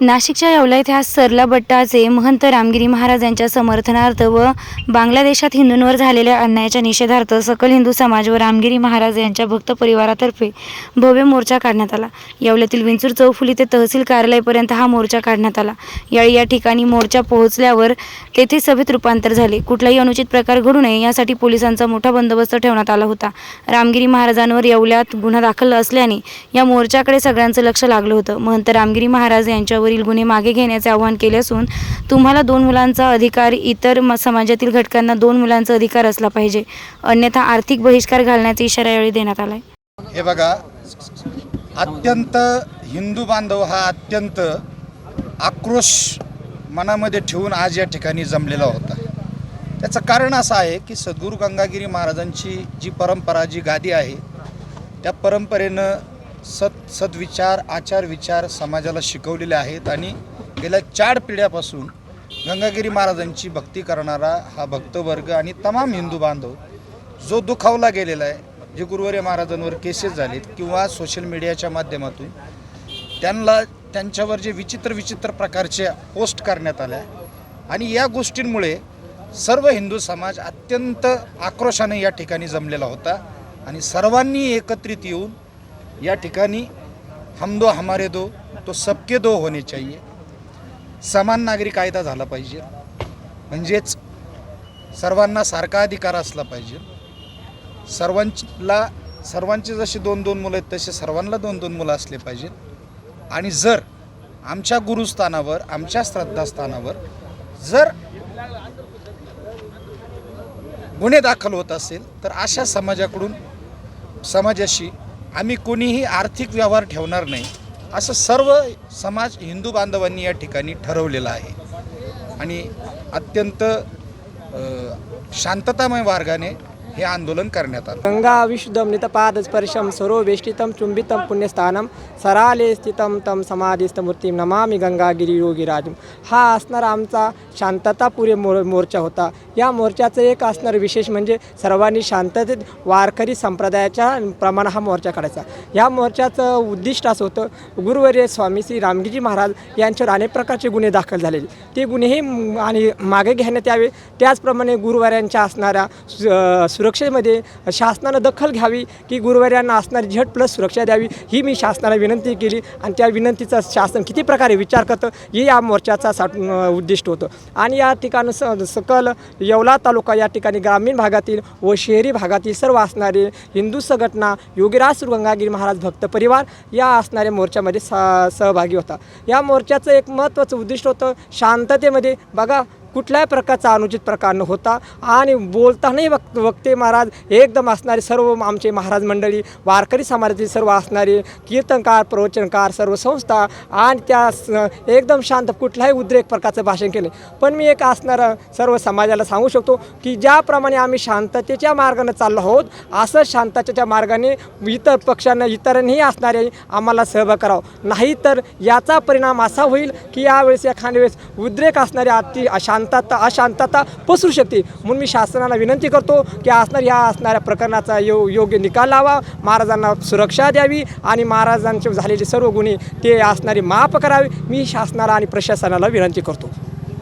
नाशिकच्या येवला इतिहास आज सरला बट्टाचे महंत रामगिरी महाराज यांच्या समर्थनार्थ व बांगलादेशात हिंदूंवर झालेल्या अन्यायाच्या निषेधार्थ सकल हिंदू समाज व रामगिरी महाराज यांच्या भक्त परिवारातर्फे भव्य मोर्चा काढण्यात आला. येवल्यातील विंचूर चौफुली ते तहसील कार्यालयापर्यंत हा मोर्चा काढण्यात आला. यावेळी या ठिकाणी मोर्चा पोहोचल्यावर तेथे सभेत रूपांतर झाले. कुठलाही अनुचित प्रकार घडू नये यासाठी पोलिसांचा मोठा बंदोबस्त ठेवण्यात आला होता. रामगिरी महाराजांवर येवल्यात गुन्हा दाखल असल्याने या मोर्चाकडे सगळ्यांचं लक्ष लागलं होतं. महंत रामगिरी महाराज यांच्यावर त्यांच्यावरील गुन्हे मागे घेण्याचे आवाहन केले असून तुम्हाला दोन मुलांचा अधिकार इतर म- समाजातील घटकांना दोन मुलांचा अधिकार असला पाहिजे. अन्यथा आर्थिक बहिष्कार घालण्याचा इशारा यावेळी देण्यात आला हे बघा अत्यंत हिंदू बांधव हा अत्यंत आक्रोश मनामध्ये ठेवून आज या ठिकाणी जमलेला होता. त्याचं कारण असं आहे की सद्गुरू गंगागिरी महाराजांची जी परंपरा जी गादी आहे त्या परंपरेनं सत् सद्विचार आचार विचार समाजाला शिकवलेले आहेत आणि गेल्या चार पिढ्यापासून गंगागिरी महाराजांची भक्ती करणारा हा भक्तवर्ग आणि तमाम हिंदू बांधव जो दुखावला गेलेला आहे जे गुरुवारी महाराजांवर केसेस झालेत किंवा सोशल मीडियाच्या माध्यमातून त्यांना त्यांच्यावर जे विचित्र विचित्र प्रकारच्या पोस्ट करण्यात आल्या आणि या गोष्टींमुळे सर्व हिंदू समाज अत्यंत आक्रोशाने या ठिकाणी जमलेला होता आणि सर्वांनी एकत्रित येऊन या ठिकाणी हम दो हमारे दो तो सबके दो होणे चाहिए। समान नागरी कायदा झाला पाहिजे। म्हणजेच सर्वांना सारखा अधिकार असला पाहिजे। सर्वांला सर्वांचे जसे दोन दोन मुलं आहेत तसे सर्वांना दोन दोन मुलं असले पाहिजेत आणि जर आमच्या गुरुस्थानावर आमच्या श्रद्धास्थानावर जर गुन्हे दाखल होत असेल तर अशा समाजाकडून समाजाशी आम्ही कोणीही आर्थिक व्यवहार ठेवणार नाही. असं सर्व समाज हिंदू बांधवांनी या ठिकाणी ठरवलेलं आहे. आणि अत्यंत शांततामय मार्गाने हे आंदोलन करण्यात आलं. गंगा विशुद्धं नितपादस्पर्शं सरोवेष्टितं चुंबितम पुण्यस्थानम सराले स्थितं तं समाधिस्थमूर्तीं नमामि गंगागिरी योगीराज हा असणारा आमचा शांततापुरे मोर मोर्चा होता. या मोर्चाचं एक असणारं विशेष म्हणजे सर्वांनी शांततेत वारकरी संप्रदायाच्या प्रमाण हा मोर्चा काढायचा. या मोर्चाचं उद्दिष्ट असं होतं गुरुवर्य स्वामी श्री रामगिरी महाराज यांच्यावर अनेक प्रकारचे गुन्हे दाखल झालेले. ते गुन्हेही आणि मागे घेण्यात यावे. त्याचप्रमाणे गुरुवाऱ्यांच्या असणाऱ्या सुरक्षेमध्ये शासनानं दखल घ्यावी की गुरुवार्यांना असणारी झट प्लस सुरक्षा द्यावी ही मी शासनाला विनंती केली. आणि त्या विनंतीचा शासन किती प्रकारे विचार करतं हे या मोर्चाचा सा उद्दिष्ट होतं. आणि या ठिकाणी स सकल येवला तालुका या ठिकाणी ग्रामीण भागातील व शहरी भागातील सर्व असणारे हिंदू संघटना योगीराज गंगागिरी महाराज भक्त परिवार या असणाऱ्या मोर्चामध्ये सा सहभागी होता. या मोर्चाचं एक महत्त्वाचं उद्दिष्ट होतं शांततेमध्ये. बघा कुठल्याही प्रकारचा अनुचित प्रकार न होता आणि बोलतानाही वक्त वक्ते महाराज एकदम असणारे सर्व आमचे महाराज मंडळी वारकरी समाजातील सर्व असणारे कीर्तनकार प्रवचनकार सर्व संस्था आणि त्या एकदम शांत कुठल्याही उद्रेक प्रकारचं भाषण केले पण मी एक असणारं सर्व समाजाला सांगू शकतो की ज्याप्रमाणे आम्ही शांततेच्या मार्गाने चाललो आहोत असं शांततेच्या मार्गाने इतर पक्षांना इतरांनीही असणारे आम्हाला सहभाग करावं. नाही तर याचा परिणाम असा होईल की यावेळेस एखाद्या वेळेस उद्रेक असणारे अति शांतता अशांतता पसरू शकते. म्हणून मी शासनाला विनंती करतो की असणार या असणाऱ्या प्रकरणाचा यो योग्य निकाल लावा. महाराजांना सुरक्षा द्यावी आणि महाराजांचे झालेले सर्व गुन्हे ते असणारे माफ करावे. मी शासनाला आणि प्रशासनाला विनंती करतो.